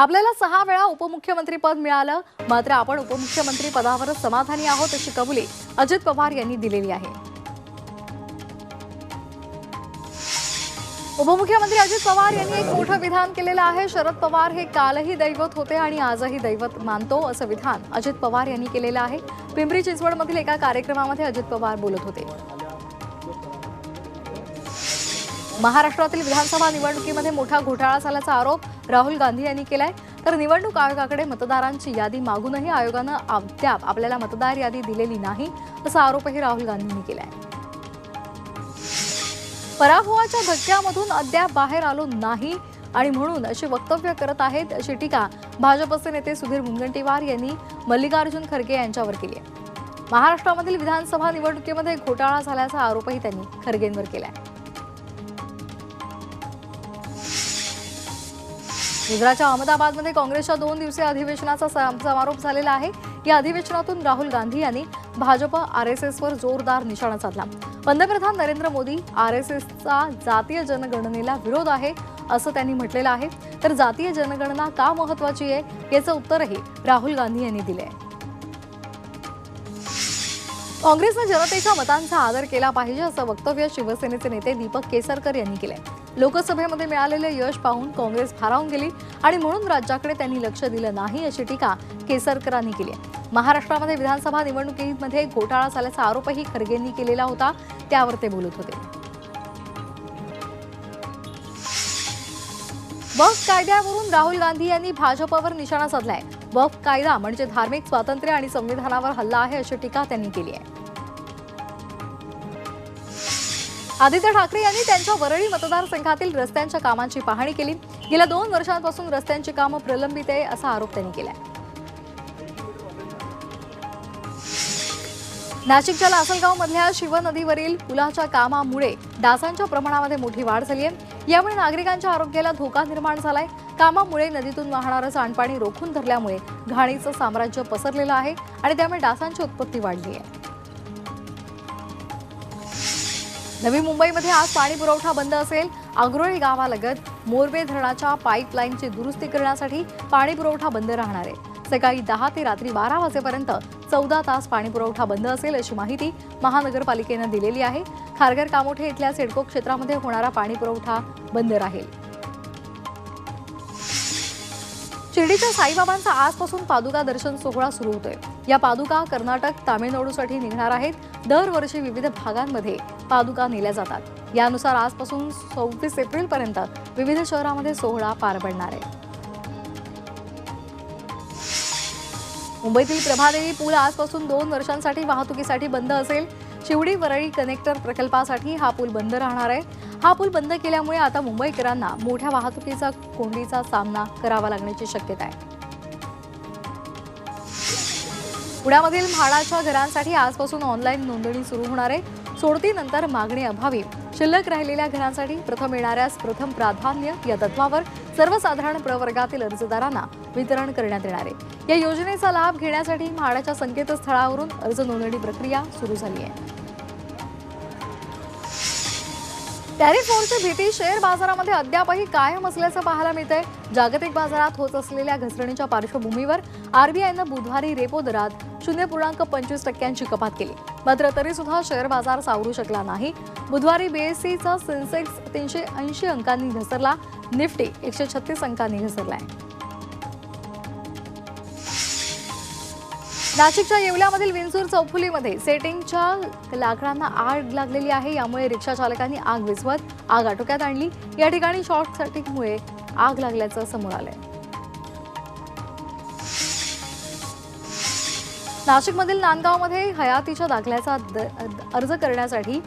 आपल्याला सहा वेळा उपमुख्यमंत्री पद मिळालं मात्र आपण उपमुख्यमंत्री पदावरच समाधानी आहोत अशी कबुली अजित पवार यांनी दिलेली आहे. उपमुख्यमंत्री अजित पवार यांनी एक मोठं विधान केलेलं आहे. शरद पवार हे कालही दैवत होते आणि आजही दैवत मानतो असं विधान अजित पवार यांनी केलेलं आहे. पिंपरी चिंचवडमधील एका कार्यक्रमामध्ये अजित पवार बोलत होते. महाराष्ट्रातील विधानसभा निवडणुकीमध्ये मोठा घोटाळा झाल्याचा आरोप राहुल गांधी यांनी केलाय. तर निवडणूक आयोगाकडे मतदारांची यादी मागूनही आयोगानं अद्याप आपल्याला मतदार यादी दिलेली नाही असा आरोपही राहुल गांधींनी केलाय. पराभवाच्या धक्क्यामधून अद्याप बाहेर आलो नाही आणि म्हणून अशी वक्तव्य करत आहेत अशी टीका भाजपचे नेते सुधीर मुनगंटीवार यांनी मल्लिकार्जुन खरगे यांच्यावर केली आहे. महाराष्ट्रामधील विधानसभा निवडणुकीमध्ये घोटाळा झाल्याचा आरोपही त्यांनी खरगेंवर केला आहे गुजरातच्या अहमदाबादमध्ये काँग्रेसच्या दोन दिवसीय अधिवेशनाचा समारोप झालेला आहे. या अधिवेशनातून राहुल गांधी यांनी भाजप आर एस एसवर जोरदार निशाणा साधला. पंतप्रधान नरेंद्र मोदी आर एस एसचा जातीय जनगणनेला विरोध आहे असं त्यांनी म्हटलेलं आहे. तर जातीय जनगणना का महत्वाची आहे याचं उत्तरही राहुल गांधी यांनी दिले आहे काँग्रेसनं जनतेच्या मतांचा आदर केला पाहिजे असं वक्तव्य शिवसेनेचे नेते दीपक केसरकर यांनी केलंय. लोकसभेमध्ये मिळालेले यश पाहून काँग्रेस भारावून गेली आणि म्हणून राज्याकडे त्यांनी लक्ष दिलं नाही अशी टीका केसरकरांनी केली आहे. महाराष्ट्रामध्ये विधानसभा निवडणुकीमध्ये घोटाळा झाल्याचा आरोपही खरगेंनी केलेला होता त्यावर ते बोलत होते. वक्फ कायद्यावरून राहुल गांधी यांनी भाजपवर निशाणा साधलाय. वक्फ कायदा म्हणजे धार्मिक स्वातंत्र्य आणि संविधानावर हल्ला आहे अशी टीका त्यांनी केली आहे. आदित्य ठाकरे यांनी त्यांच्या वरळी मतदारसंघातील रस्त्यांच्या कामांची पाहणी केली. गेल्या दोन वर्षांपासून रस्त्यांची कामं प्रलंबित आहे असा आरोप त्यांनी केलाय. नाशिकच्या लासलगाव मधल्या पुलाच्या कामामुळे डासांच्या प्रमाणामध्ये मोठी वाढ झाली आहे. यामुळे नागरिकांच्या आरोग्याला धोका निर्माण झालाय. कामामुळे नदीतून वाहणारं सांडपाणी रोखून धरल्यामुळे घाणीचं साम्राज्य पसरलेलं आहे आणि त्यामुळे डासांची उत्पत्ती वाढली आहे. नवी मुंबईमध्ये आज पाणी पुरवठा बंद असेल. आग्रोळी गावालगत मोरबे धरणाच्या पाईपलाईनची दुरुस्ती करण्यासाठी पाणी पुरवठा बंद राहणार आहे. सकाळी दहा ते रात्री बारा वाजेपर्यंत चौदा तास पाणी पुरवठा बंद असेल अशी माहिती महानगरपालिकेनं दिलेली आहे. खारघर कामोठे इथल्या सिडको क्षेत्रामध्ये होणारा पाणी पुरवठा बंद राहील. शिर्डीच्या साईबाबांचा आजपासून पादुका दर्शन सोहळा सुरू होतोय. या पादुका कर्नाटक तामिळनाडूसाठी निघणार आहेत. दरवर्षी विविध भागांमध्ये पादुका नेल्या जातात. यानुसार आजपासून सव्वीस एप्रिलपर्यंत विविध शहरामध्ये सोहळा पार पडणार आहे. मुंबईतील प्रभादेवी पूल आजपासून दोन वर्षांसाठी वाहतुकीसाठी बंद असेल. शिवडी वरळी कनेक्टर प्रकल्पासाठी हा पूल बंद राहणार आहे. हा पूल बंद केल्यामुळे आता मुंबईकरांना मोठ्या वाहतुकीचा कोंडीचा सामना करावा लागण्याची शक्यता आहे. पुण्यामधील म्हाडाच्या घरांसाठी आजपासून ऑनलाईन नोंदणी सुरू होणार आहे. सोडतीनंतर मागणी अभावी. शिल्लक राहिलेल्या घरांसाठी प्रथम येणाऱ्यास प्रथम प्राधान्य या तत्वावर सर्वसाधारण प्रवर्गातील अर्जदारांना वितरण करण्यात येणार आहे. या योजनेचा लाभ घेण्यासाठी म्हाडाच्या संकेतस्थळावरून अर्ज नोंदणी प्रक्रिया सुरू झाली आहे. टॅरिफ वॉरची भीती शेअर बाजारामध्ये अद्यापही कायम असल्याचं पाहायला मिळतंय. जागतिक बाजारात होत असलेल्या घसरणीच्या पार्श्वभूमीवर आरबीआयनं बुधवारी रेपो दरात शून्य पूर्णांक पंचवीस टक्क्यांची कपात केली. मात्र तरी सुद्धा शेअर बाजार सावरू शकला नाही. बुधवारी बीएससीचा सेन्सेक्स तीनशे ऐंशी अंकांनी घसरला. निफ्टी एकशे छत्तीस अंकांनी घसरलाय. नाशिकच्या येवल्यामधील विंचूर चौफुलीमध्ये सेटिंगच्या लाकडांना आग लागलेली आहे. यामुळे रिक्षा चालकांनी आग विझवत आग आटोक्यात आणली. या ठिकाणी शॉर्ट सर्किटमुळे आग लागल्याचं समोर आलंय. नाशिकमधील नांदगावमध्ये हयातीच्या दाखल्याचा अर्ज करण्यासाठी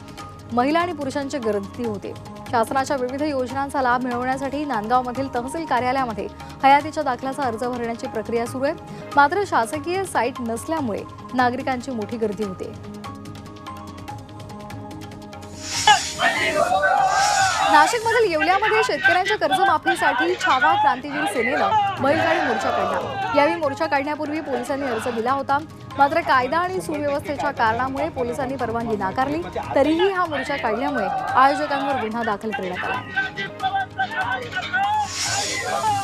महिला आणि पुरुषांची गर्दी होते. शासनाच्या विविध योजनांचा लाभ मिळवण्यासाठी नांदगावमधील तहसील कार्यालयामध्ये हयातीच्या दाखल्याचा अर्ज भरण्याची प्रक्रिया सुरू आहे. मात्र शासकीय साईट नसल्यामुळे नागरिकांची मोठी गर्दी होते. नाशिकमधील येवल्यामध्ये शेतकऱ्यांच्या कर्जमाफीसाठी छावा क्रांतीवीर सेनेनं बैलगाडी मोर्चा काढला. यावेळी मोर्चा काढण्यापूर्वी पोलिसांनी अर्ज दिला होता. मात्र कायदा आणि सुव्यवस्थेच्या कारणामुळे पोलिसांनी परवानगी नाकारली. तरीही हा मोर्चा काढल्यामुळे आयोजकांवर गुन्हा दाखल करण्यात आला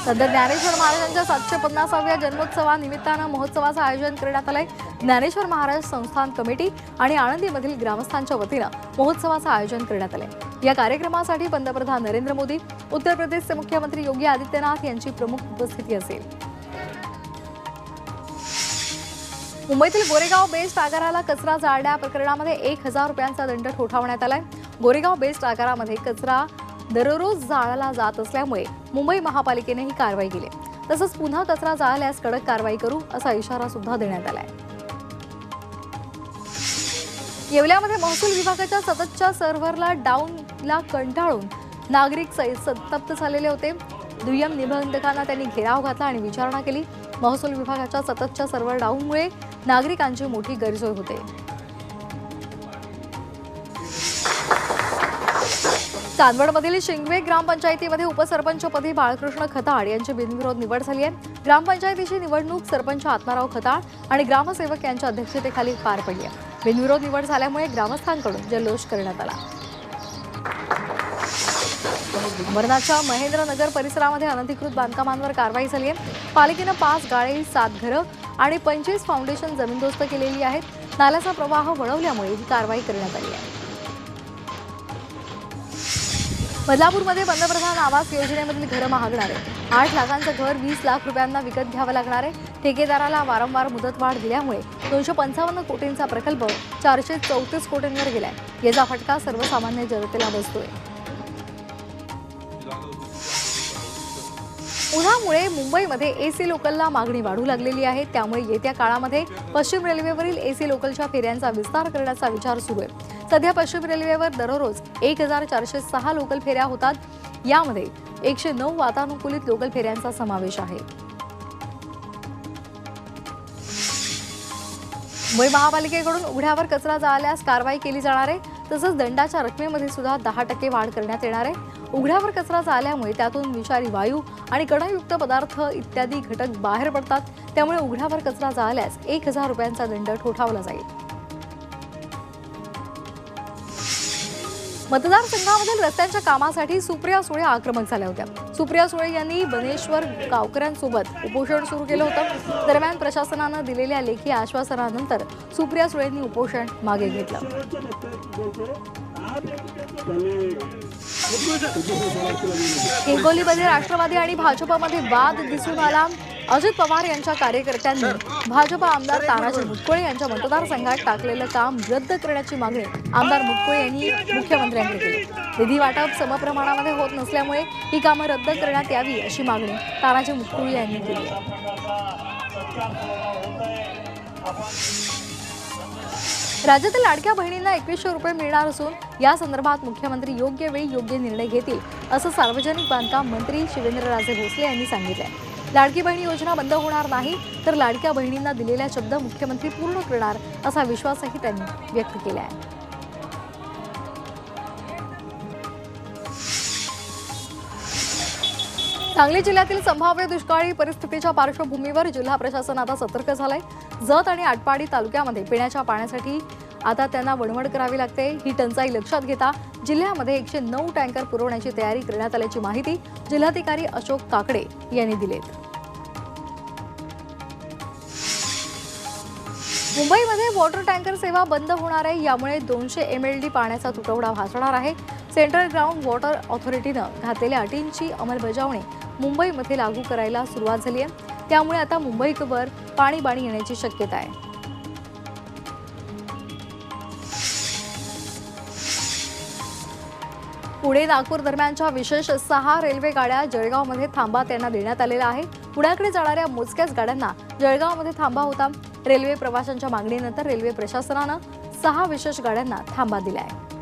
सध्या ज्ञानेश्वर महाराजांच्या सातशे पन्नासाव्या जन्मोत्सवानिमित्तानं महोत्सवाचं आयोजन करण्यात आलंय. ज्ञानेश्वर महाराज संस्थान कमिटी आणि आळंदीमधील ग्रामस्थांच्या वतीनं महोत्सवाचं आयोजन करण्यात आलंय. या कार्यक्रमासाठी पंतप्रधान नरेंद्र मोदी उत्तर प्रदेशचे मुख्यमंत्री योगी आदित्यनाथ यांची प्रमुख उपस्थिती असेल. मुंबईतील गोरेगाव बेस्ट आगाराला कचरा जाळण्या प्रकरणामध्ये एक हजार रुपयांचा दंड ठोठावण्यात आलाय. गोरेगाव बेस्ट आगारामध्ये कचरा दररोज जाळला जात असल्यामुळे मुंबई महापालिकेने ही कारवाई केली. तसंच पुन्हा कचरा जाळल्यास कडक कारवाई करू असा इशारा सुद्धा देण्यात आलाय. येवल्यामध्ये महसूल विभागाच्या सततच्या सर्व्हरला डाऊनला कंटाळून नागरिक संतप्त झालेले होते. दुय्यम निबंधकांना त्यांनी घेराव घातला आणि विचारणा केली. महसूल विभागाच्या सततच्या सर्व्हर डाऊनमुळे नागरिकांची मोठी गैरसोय होते. चांदवडमधील शिंगवे ग्रामपंचायतीमध्ये उपसरपंचपदी बाळकृष्ण खताड यांची बिनविरोध निवड झाली आहे. ग्रामपंचायतीची निवडणूक सरपंच आत्माराव खताळ आणि ग्रामसेवक यांच्या अध्यक्षतेखाली पार पडली आहे. बिनविरोध निवड झाल्यामुळे ग्रामस्थांकडून जल्लोष करण्यात आला. अंबरनाथच्या महेंद्रनगर परिसरामध्ये अनधिकृत बांधकामांवर कारवाई झाली आहे. पालिकेनं पाच गाळे सात घरं आणि पंचवीस फाउंडेशन जमीनदोस्त केलेली आहेत. नाल्याचा प्रवाह वळवल्यामुळे ही कारवाई करण्यात आली आहे. बदलापूरमध्ये पंतप्रधान आवास योजनेमधील घरं महागणार. आहे आठ लाखांचं घर वीस लाख रुपयांना विकत घ्यावं लागणार आहे. ठेकेदाराला वारंवार मुदतवाढ दिल्यामुळे दोनशे पंचावन्न कोटींचा प्रकल्प चारशे चौतीस कोटींवर गेलाय. याचा फटका सर्वसामान्य जनतेला बसतोय. उन्हामुळे मुंबईमध्ये एसी लोकलला मागणी वाढू लागलेली आहे. त्यामुळे येत्या काळामध्ये पश्चिम रेल्वेवरील एसी लोकलच्या फेऱ्यांचा विस्तार करण्याचा विचार सुरू आहे. सध्या पश्चिम रेल्वेवर दररोज एक हजार चारशे सहा लोकल फेऱ्या होतात. यामध्ये एकशे नऊ वातानुकूलित लोकल फेऱ्यांचा समावेश आहे. मुंबई महापालिकेकडून उघड्यावर कचरा जाळल्यास कारवाई केली जाणार आहे. तसंच दंडाच्या रकमेमध्ये सुद्धा दहा टक्के वाढ करण्यात येणार आहे. उघड्यावर कचरा चालल्यामुळे त्यातून विषारी वायू आणि कणयुक्त पदार्थ इत्यादी घटक बाहेर पडतात. त्यामुळे उघड्यावर कचरा चालल्यास एक हजार रुपयांचा दंड ठोठावला जाईल. मतदारसंघामधील रस्त्यांच्या कामासाठी सुप्रिया सुळे आक्रमक झाल्या होत्या. सुप्रिया सुळे यांनी बनेश्वर गावकऱ्यांसोबत उपोषण सुरू केलं होतं. दरम्यान प्रशासनानं दिलेल्या लेखी आश्वासनानंतर सुप्रिया सुळेंनी उपोषण मागे घेतलं. हिंगोलीमध्ये राष्ट्रवादी आणि भाजपमध्ये वाद दिसून आला. अजित पवार यांच्या कार्यकर्त्यांनी भाजपा आमदार तानाजी मुटकुळे यांच्या मतदारसंघात टाकलेलं काम रद्द करण्याची मागणी आमदार मुटकुळे यांनी मुख्यमंत्र्यांकडे केली. निधी वाटप समप्रमाणामध्ये होत नसल्यामुळे ही कामं रद्द करण्यात यावी अशी मागणी तानाजी मुटकुळे यांनी केली. राज्यातील लाडक्या बहिणींना एकवीसशे रुपये मिळणार असून या संदर्भात मुख्यमंत्री योग्य वेळी योग्य निर्णय घेतील असं सार्वजनिक बांधकाम मंत्री शिवेंद्रराजे भोसले यांनी सांगितलंय. लाडकी बहिणी योजना बंद होणार नाही तर लाडक्या बहिणींना दिलेला शब्द मुख्यमंत्री पूर्ण करणार असा विश्वासही त्यांनी व्यक्त केला आहे सांगली जिल्ह्यातील संभाव्य दुष्काळी परिस्थितीच्या पार्श्वभूमीवर जिल्हा प्रशासन आता सतर्क झालंय. जत आणि आटपाडी तालुक्यामध्ये पिण्याच्या पाण्यासाठी आता त्यांना वणवण करावी लागते. ही टंचाई लक्षात घेता जिल्ह्यामध्ये एकशे नऊ टँकर पुरवण्याची तयारी करण्यात आल्याची माहिती जिल्हाधिकारी अशोक काकडे यांनी दिलीत. मुंबईमध्ये वॉटर टँकर सेवा बंद होणार आहे. यामुळे दोनशे एम एल डी पाण्याचा तुटवडा भासणार आहे. सेंट्रल ग्राउंड वॉटर ऑथॉरिटीनं घातलेल्या अटींची अंमलबजावणी मुंबईमध्ये लागू करायला सुरुवात झाली आहे. त्यामुळे आता मुंबईवर पाणी बाणी येण्याची शक्यता आहे. पुणे नागपूर दरम्यानच्या विशेष सहा रेल्वे गाड्या जळगावमध्ये थांबा त्यांना देण्यात आलेला आहे पुण्याकडे जाणाऱ्या मोजक्याच गाड्यांना जळगावमध्ये थांबा होता. रेल्वे प्रवाशांच्या मागणीनंतर रेल्वे प्रशासनानं सहा विशेष गाड्यांना थांबा दिला आहे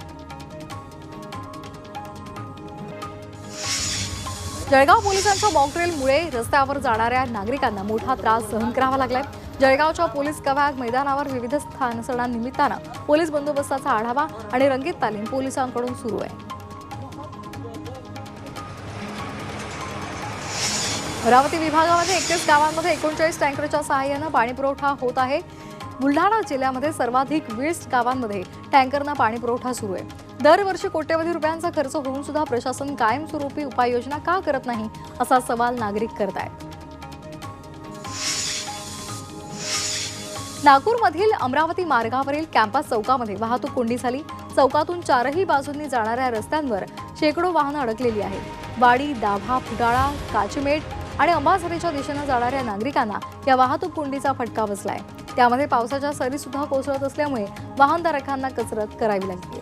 जळगाव पोलिसांच्या मॉकड्रिलमुळे रस्त्यावर जाणाऱ्या नागरिकांना मोठा त्रास सहन करावा लागलाय. जळगावच्या पोलीस कवायत मैदानावर विविध स्थान सणांनिमित्तानं पोलीस बंदोबस्ताचा आढावा आणि रंगीत तालीम पोलिसांकडून सुरू आहे. अमरावती विभागामध्ये एकवीस गावांमध्ये एकोणचाळीस टँकरच्या सहाय्यानं पाणीपुरवठा होत आहे. बुलढाणा जिल्ह्यामध्ये सर्वाधिक वीस गावांमध्ये टँकरनं पाणीपुरवठा सुरू आहे. दरवर्षी कोट्यवधी रुपयांचा खर्च होऊन सुद्धा प्रशासन कायमस्वरूपी उपाययोजना का करत नाही असा सवाल नागरिक करत आहेत नागपूरमधील अमरावती मार्गावरील कॅम्पस चौकामध्ये वाहतूक कोंडी झाली. चौकातून चारही बाजूंनी जाणाऱ्या रस्त्यांवर शेकडो वाहनं अडकलेली आहेत. वाडी दाभा फुटाळा काचमेट आणि अंबाझरीच्या दिशेनं जाणाऱ्या नागरिकांना या वाहतूक कोंडीचा फटका बसलाय. त्यामध्ये पावसाच्या सरी सुद्धा कोसळत असल्यामुळे वाहनधारकांना कसरत करावी लागली